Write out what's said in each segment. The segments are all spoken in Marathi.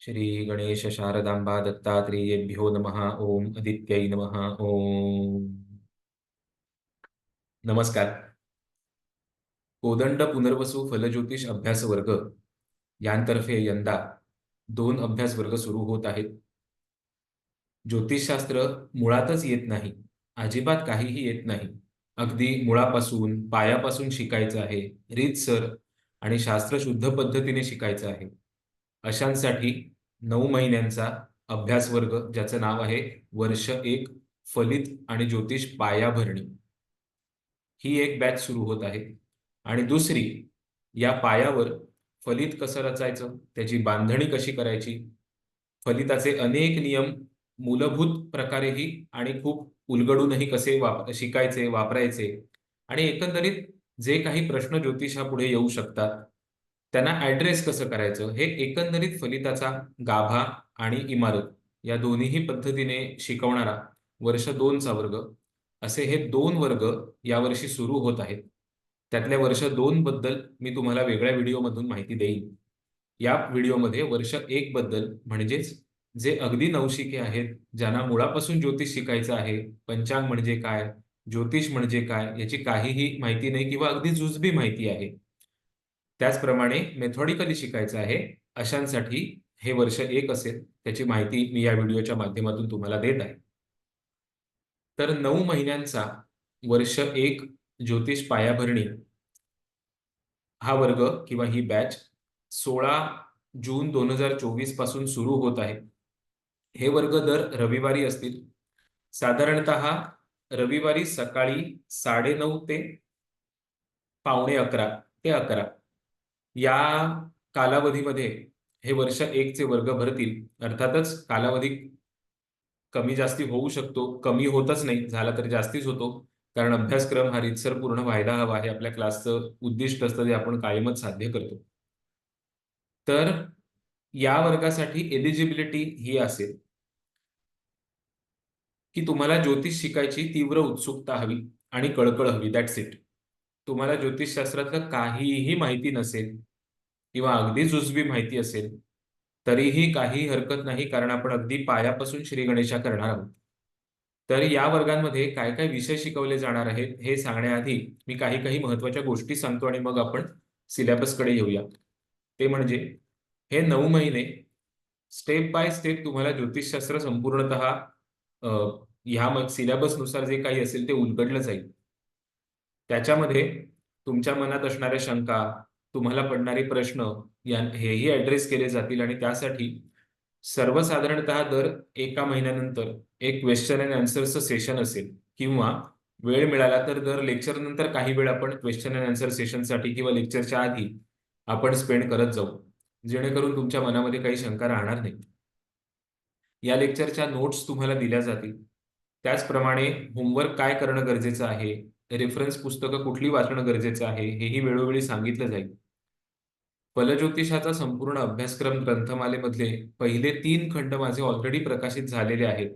श्री गणेश शारदांबा दत्तात्रेयेभ्यो नमः। ओम आदित्यै नमः। ओम। नमस्कार। कोदंड पुनर्वसू फलज्योतिष अभ्यास वर्ग यांतर्फे यंदा दोन अभ्यास वर्ग सुरू होत आहेत. ज्योतिषशास्त्र मुळातच येत नाही अजिबात काहीही येत नाही. अगदी मुळापासून पायापासून शिकायचं आहे रीतसर आणि शास्त्रशुद्ध पद्धतीने शिकायचं आहे. अशांसाठी नऊ महिन्यांचा अभ्यास वर्ग ज्याचं नाव आहे वर्ष एक फलित आणि ज्योतिष पाया भरणी ही एक बॅच सुरू होत आहे. आणि दुसरी या पायावर फलित कसं रचायचं? त्याची बांधणी कशी करायची? फलिताचे अनेक नियम मूलभूत प्रकारेही आणि खूप उलगडूनही कसे वाप शिकायचे वापरायचे आणि एकंदरीत जे काही प्रश्न ज्योतिषापुढे येऊ शकतात त्यांना ऍड्रेस कसं करायचं? हे एकंदरीत फलिताचा गाभा आणि इमारत या दोन्हीही पद्धतीने शिकवणारा वर्ष दोनचा वर्ग असे हे दोन वर्ग यावर्षी सुरू होत आहेत. त्यातल्या वर्ष दोन बद्दल मी तुम्हाला वेगळ्या व्हिडिओमधून माहिती देईन. या व्हिडिओमध्ये वर्ष एक बद्दल म्हणजेच जे अगदी नवशिके आहेत ज्यांना मुळापासून ज्योतिष शिकायचं आहे पंचांग म्हणजे काय ज्योतिष म्हणजे काय याची काहीही माहिती नाही किंवा अगदी जुजबी माहिती आहे. त्याचप्रमाणे मेथॉडिकली शिकायचं आहे अशांसाठी हे वर्ष एक असेल त्याची माहिती मी या व्हिडिओच्या माध्यमातून तुम्हाला देत आहे. तर नऊ महिन्यांचा वर्ष एक ज्योतिष पायाभरणी हा वर्ग किंवा ही बॅच सोळा जून दोन हजार चोवीसपासून सुरू होत आहे. हे वर्ग दर रविवारी असतील. साधारणत रविवारी सकाळी साडेनऊ ते पावणे अकरा ते अकरा. या कालावधीमध्ये हे वर्ष एकचे वर्ग भरतील. अर्थातच कालावधी कमी जास्ती होऊ शकतो. कमी होतच नाही. झाला तर जास्तीच होतो. कारण अभ्यासक्रम हा रितसर पूर्ण व्हायला हवा हे आपल्या क्लासचं उद्दिष्ट असतं जे आपण कायमच साध्य करतो. तर या वर्गासाठी एलिजिबिलिटी ही असेल. की तुम्हाला ज्योतिष शिकायची तीव्र उत्सुकता हवी आणि कळकळ हवी. दॅट्स इट तुम्हाला ज्योतिषशास्त्रातलं काहीही माहिती नसेल किंवा अगदी जुजबी माहिती असेल तरीही काही हरकत नाही कारण आपण अगदी पायापासून श्री गणेशा करणार आहोत. तर या वर्गांमध्ये काय काय विषय शिकवले जाणार आहेत हे सांगण्याआधी मी काही काही महत्त्वाच्या गोष्टी सांगतो आणि मग आपण सिलेबसकडे येऊया. ते म्हणजे हे नऊ महिने स्टेप बाय स्टेप तुम्हाला ज्योतिषशास्त्र संपूर्णत ह्या सिलेबसनुसार जे काही असेल ते उलगडलं जाईल. त्याच्यामध्ये तुमच्या मनात असणाऱ्या शंका तुम्हाला पडणारे प्रश्न या हेही ऍड्रेस केले जातील आणि त्यासाठी सर्वसाधारणत दर एका महिन्यानंतर एक क्वेश्चन अँड आन्सरचं सेशन असेल किंवा वेळ मिळाला तर दर लेक्चर नंतर काही वेळ आपण क्वेश्चन अँड आन्सर सेशनसाठी किंवा लेक्चरच्या आधी आपण स्पेंड करत जाऊ. जेणेकरून तुमच्या मनामध्ये काही शंका राहणार नाही. या लेक्चरच्या नोट्स तुम्हाला दिल्या जातील. त्याचप्रमाणे होमवर्क काय करणं गरजेचं आहे? रेफरन्स पुस्तकं कुठली वाचणं गरजेचं आहे हेही वेळोवेळी सांगितलं जाईल. फलज्योतिषाचा संपूर्ण अभ्यासक्रम ग्रंथमालेमधले पहिले तीन खंड माझे ऑलरेडी प्रकाशित झालेले आहेत.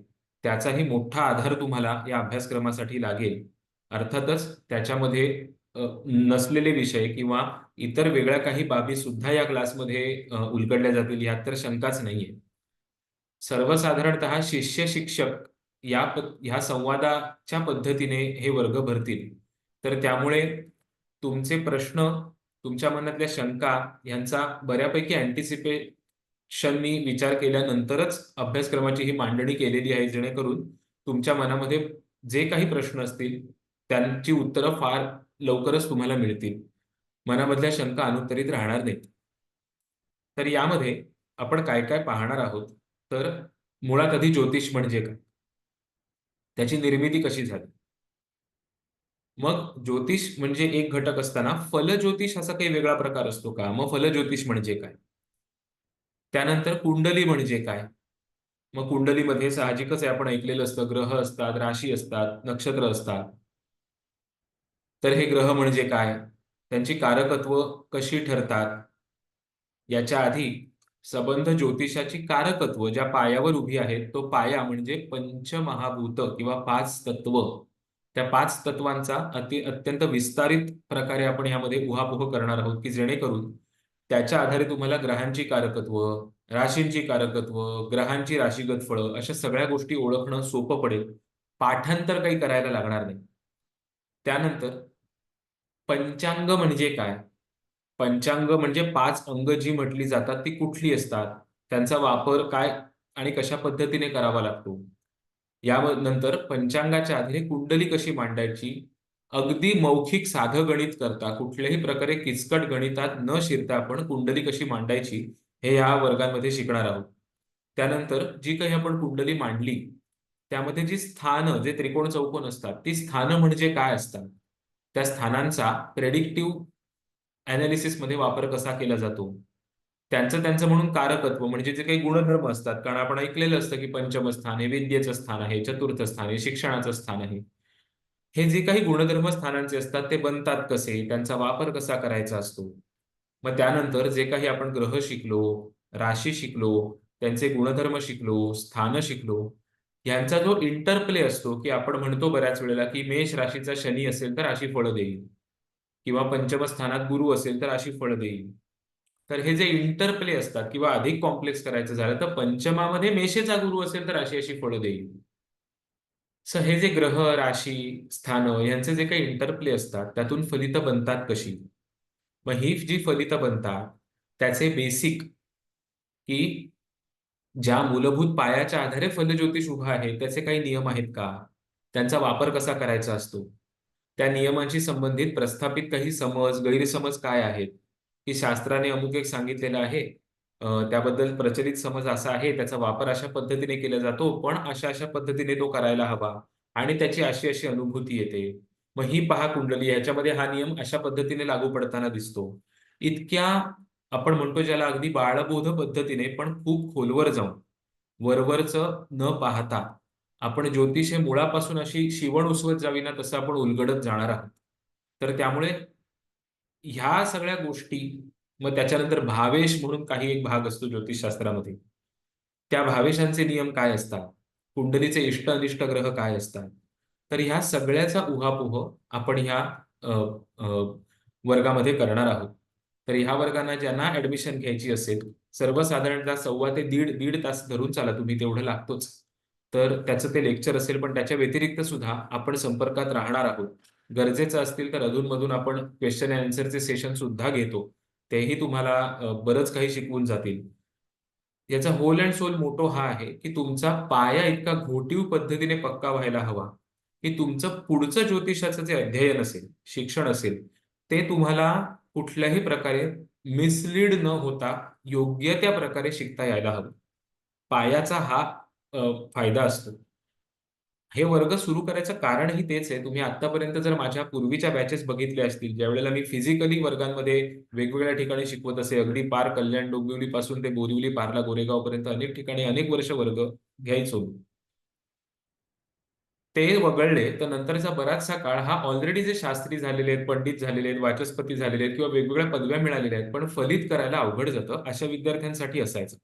त्याचाही मोठा आधार तुम्हाला या अभ्यासक्रमासाठी लागेल. अर्थातच त्याच्यामध्ये नसलेले विषय किंवा इतर वेगळ्या काही बाबी सुद्धा या क्लासमध्ये उलगडल्या जातील यात तर शंकाच नाहीये. सर्वसाधारणतः शिष्य शिक्षक या ह्या संवादाच्या पद्धतीने हे वर्ग भरतील. तर त्यामुळे तुमचे प्रश्न तुमच्या मनातल्या शंका यांचा बऱ्यापैकी अँटिसिपेशननी विचार केल्यानंतरच अभ्यासक्रमाची ही मांडणी केलेली आहे जेणेकरून तुमच्या मनामध्ये जे काही प्रश्न असतील त्यांची उत्तरं फार लवकरच तुम्हाला मिळतील. मनामधल्या शंका अनुत्तरित राहणार नाहीत. तर यामध्ये आपण काय काय पाहणार आहोत? तर मुळात आधी ज्योतिष म्हणजे काय? त्याची निर्मिती कशी झाली? मग ज्योतिष म्हणजे एक घटक असताना फलज्योतिष असा काही वेगळा प्रकार असतो का? मग फलज्योतिष म्हणजे काय? त्यानंतर कुंडली म्हणजे काय? मग कुंडलीमध्ये साहजिकच आहे आपण ऐकलेलं असतं ग्रह असतात राशी असतात नक्षत्र असतात. तर हे ग्रह म्हणजे काय? त्यांची कारकत्व कशी ठरतात? याच्या आधी सबंध ज्योतिषाची कारकत्व ज्या पायावर उभी आहेत तो पाया म्हणजे पंचमहाभूत किंवा पाच तत्व त्या पाच तत्वांचा अति अत्यंत विस्तारित प्रकारे आपण यामध्ये उहापोह करणार आहोत की जेणेकरून त्याच्या आधारे तुम्हाला ग्रहांची कारकत्व राशींची कारकत्व ग्रहांची राशीगत फळं अशा सगळ्या गोष्टी ओळखणं सोपं पडेल. पाठांतर काही करायला लागणार नाही. त्यानंतर पंचांग म्हणजे काय? पंचांग म्हणजे पाच अंग जी म्हटली जातात ती कुठली असतात? त्यांचा वापर काय आणि कशा पद्धतीने करावा लागतो? यानंतर पंचांगाच्या आधारे कुंडली कशी मांडायची? अगदी मौखिक साधं गणित करता कुठल्याही प्रकारे किचकट गणितात न शिरता आपण कुंडली कशी मांडायची हे या वर्गांमध्ये शिकणार आहोत. त्यानंतर जी काही आपण कुंडली मांडली त्यामध्ये जी स्थानं जे त्रिकोण चौकोन असतात ती स्थानं म्हणजे काय असतात? त्या स्थानांचा प्रेडिक्टिव्ह अनालिसिसमध्ये वापर कसा केला जातो? त्यांचं त्यांचं म्हणून कारकत्व म्हणजे जे काही गुणधर्म असतात कारण आपण ऐकलेलं असतं की पंचम स्थान आहे विद्येचं स्थान आहे चतुर्थ स्थान आहे शिक्षणाचं स्थान आहे. हे जे काही गुणधर्म स्थानांचे असतात ते बनतात कसे? त्यांचा वापर कसा करायचा असतो? मग त्यानंतर जे काही आपण ग्रह शिकलो राशी शिकलो त्यांचे गुणधर्म शिकलो स्थान शिकलो यांचा जो इंटरप्ले असतो की आपण म्हणतो बऱ्याच वेळेला की मेष राशीचा शनी असेल तर अशी फळं देईल. किंवा पंचम स्थानात गुरु असेल तर अशी फळं देईल तर हे जे इंटरप्ले असतात किंवा अधिक कॉम्प्लेक्स करायचं झालं तर पंचमामध्ये मेषेचा गुरु असेल तर अशी अशी फळं देईल सो हे जे ग्रह राशी स्थान यांचे जे काही इंटरप्ले असतात त्यातून फलित बनतात कशी? मग ही जी फलित बनतात त्याचे बेसिक की ज्या मूलभूत पायाच्या आधारे फलज्योतिष उभा आहे त्याचे काही नियम आहेत का? त्यांचा वापर कसा करायचा असतो? त्या नियमांशी संबंधित प्रस्थापित काही समज गैरसमज काय आहेत? की शास्त्राने अमुक एक सांगितलेलं आहे. त्याबद्दल प्रचलित समज असा आहे त्याचा वापर अशा पद्धतीने केला जातो पण अशा अशा पद्धतीने तो करायला हवा आणि त्याची अशी अशी अनुभूती येते. मग ही पहा कुंडली याच्यामध्ये हा नियम अशा पद्धतीने लागू पडताना दिसतो. इतक्या आपण म्हणतो ज्याला अगदी बाळबोध पद्धतीने पण खूप खोलवर जाऊन वरवरच न पाहता आपण ज्योतिष हे मुळापासून अशी शिवण उसवत जावी ना तसं आपण उलगडत जाणार आहोत. तर त्यामुळे ह्या सगळ्या गोष्टी मग त्याच्यानंतर भावेश म्हणून काही एक भाग असतो ज्योतिषशास्त्रामध्ये. त्या भावेशांचे नियम काय असतात? कुंडलीचे इष्ट अनिष्ट ग्रह काय असतात? तर ह्या सगळ्याचा उहापोह आपण ह्या वर्गामध्ये करणार आहोत. तर ह्या वर्गांना ज्यांना ऍडमिशन घ्यायची असेल सर्वसाधारणतः सव्वा ते दीड दीड तास धरून चाला तुम्ही तेवढं लागतोच. तर त्याचं ते लेक्चर असेल पण त्याच्या व्यतिरिक्त सुद्धा आपण संपर्कात राहणार आहोत. गरजेचं असतील तर अधूनमधून आपण क्वेश्चन अँड आन्सरचे सेशन सुद्धा घेतो. तेही तुम्हाला बरंच काही शिकवून जातील. याचा होल अँड सोल मोटो हा आहे की तुमचा पाया इतका घोटीव पद्धतीने पक्का व्हायला हवा की तुमचं पुढचं ज्योतिषाचं जे अध्ययन असेल शिक्षण असेल ते तुम्हाला कुठल्याही प्रकारे मिसलीड न होता योग्य त्या प्रकारे शिकता यायला हवं. पायाचा हा फायदा असतो. हे वर्ग सुरू करायचं कारणही तेच आहे. तुम्ही आतापर्यंत जर माझ्या पूर्वीच्या बॅचेस बघितले असतील ज्या वेळेला मी फिजिकली वर्गांमध्ये वेगवेगळ्या ठिकाणी शिकवत असे अगदी पार कल्याण डोंबिवली पासून ते बोरिवली पारला गोरेगाव पर्यंत अनेक ठिकाणी अनेक वर्ष वर्ग घ्यायचो. ते वगळले तर नंतरचा बराचसा काळ हा ऑलरेडी जे शास्त्री झालेले आहेत पंडित झालेले आहेत वाचस्पती झालेले आहेत किंवा वेगवेगळ्या पदव्या मिळालेल्या आहेत पण फलित करायला अवघड जातं अशा विद्यार्थ्यांसाठी असायचं.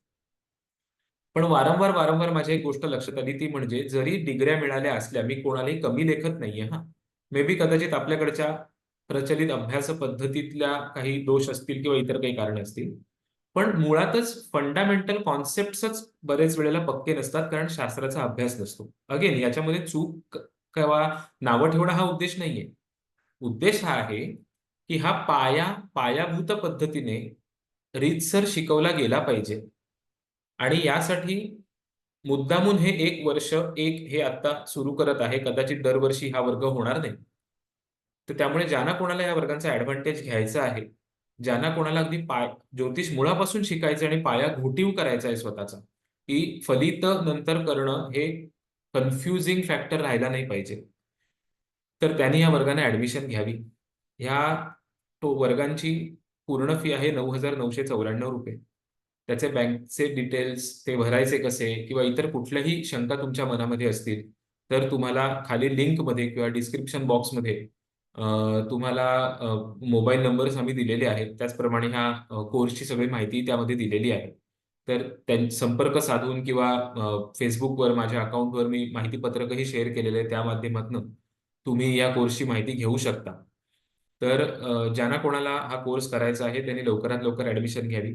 पण वारंवार वारंवार माझी एक गोष्ट लक्षात आली ती म्हणजे जरी डिग्र्या मिळाल्या असल्या मी कोणालाही कमी लेखत नाहीये हा. मे बी कदाचित आपल्याकडच्या प्रचलित अभ्यास पद्धतीतल्या काही दोष असतील किंवा इतर काही कारण असतील. पण मुळातच फंडामेंटल कॉन्सेप्टच बरेच वेळेला पक्के नसतात कारण शास्त्राचा अभ्यास नसतो. अगेन याच्यामध्ये चूक किंवा नावं ठेवणं हा उद्देश नाहीये. उद्देश हा आहे की हा पाया पायाभूत पद्धतीने रीतसर शिकवला गेला पाहिजे. आणि यासाठी मुद्दामून हे एक वर्ष एक हे आता सुरू करत आहे. कदाचित दरवर्षी हा वर्ग होणार नाही. तर त्यामुळे ज्यांना कोणाला या वर्गांचा ऍडव्हान्टेज घ्यायचा आहे ज्यांना कोणाला अगदी पाय ज्योतिष मुळापासून शिकायचं आणि पाया घोटीव करायचा आहे स्वतःचा की फलित नंतर करणं हे कन्फ्युजिंग फॅक्टर राहायला नाही पाहिजे. तर त्यांनी या वर्गाने ऍडमिशन घ्यावी. ह्या तो वर्गांची पूर्ण फी आहे नऊ हजार नऊशे चौऱ्याण्णव रुपये. त्याचे बँकचे डिटेल्स ते भरायचे कसे किंवा इतर कुठल्याही शंका तुमच्या मनामध्ये असतील तर तुम्हाला खाली लिंकमध्ये किंवा डिस्क्रिप्शन बॉक्समध्ये तुम्हाला मोबाईल नंबर्स आम्ही दिलेले आहेत. त्याचप्रमाणे ह्या कोर्सची सगळी माहिती त्यामध्ये दिलेली आहे. तर त्यां संपर्क साधून किंवा फेसबुकवर माझ्या अकाउंटवर मी माहिती पत्रकही शेअर केलेलं आहे त्या माध्यमातून तुम्ही या कोर्सची माहिती घेऊ शकता. तर ज्यांना कोणाला हा कोर्स करायचा आहे त्यांनी लवकरात लवकर ऍडमिशन घ्यावी.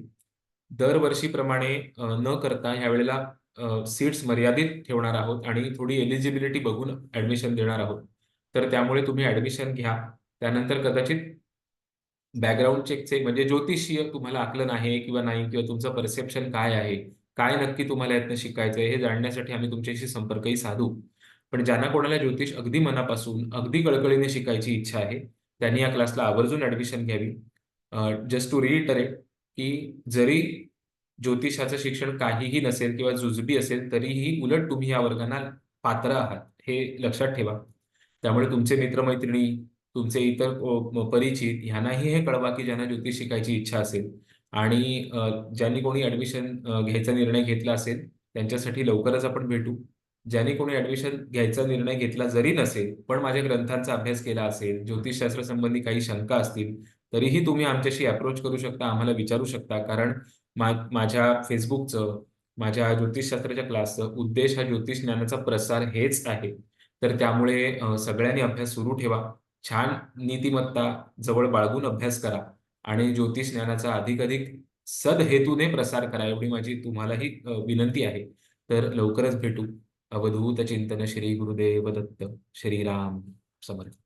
दरवर्षीप्रमाणे न करता ह्यावेळेला सीट्स मर्यादित ठेवणार आहोत आणि थोडी एलिजिबिलिटी बघून ऍडमिशन देणार आहोत. तर त्यामुळे तुम्ही ऍडमिशन घ्या. त्यानंतर कदाचित बॅकग्राऊंड चेकचे म्हणजे ज्योतिषीय तुम्हाला आकलन आहे किंवा नाही किंवा तुमचं परसेप्शन काय आहे? काय नक्की तुम्हाला यातनं शिकायचं आहे? हे जाणण्यासाठी आम्ही तुमच्याशी संपर्कही साधू. पण ज्यांना कोणाला ज्योतिष अगदी मनापासून, अगदी कळकळीने शिकायची इच्छा आहे, त्यांनी या क्लासला आवर्जून ऍडमिशन घ्यावी. जस्ट टू रिइटरेट की जरी ज्योतिषाचं शिक्षण काहीही नसेल किंवा जुजबी असेल, तरीही उलट तुम्ही या वर्गांना पात्र आहात, हे लक्षात ठेवा. त्यामुळे तुमचे मित्रमैत्रिणी तुमचे इतर परिचित ह्यांनाही हे कळवा, की ज्यांना ज्योतिष शिकायची इच्छा असेल आणि ज्यांनी कोणी ऍडमिशन घ्यायचा निर्णय घेतला असेल, त्यांच्यासाठी लवकरच आपण भेटू. ज्यांनी कोणी ऍडमिशन घ्यायचा निर्णय घेतला जरी नसेल, पण माझ्या ग्रंथांचा अभ्यास केला असेल, ज्योतिषशास्त्र संबंधी काही शंका असतील, तरीही तुम्ही आमच्याशी अप्रोच करू शकता, आम्हाला विचारू शकता. कारण माझ्या फेसबुकचं माझ्या ज्योतिषशास्त्राच्या क्लासचं उद्देश हा ज्योतिष ज्ञानाचा प्रसार हेच आहे. तर त्यामुळे सगळ्यांनी अभ्यास सुरू ठेवा. छान नीतिमत्ता जवळ बाळगून अभ्यास करा आणि ज्योतिष ज्ञानाचा अधिकाधिक सदहेतूने प्रसार करा, एवढी माझी तुम्हालाही विनंती आहे. तर लवकरच भेटू. अवधूत चिंतन श्री गुरुदेव दत्त. श्रीराम समर्थ.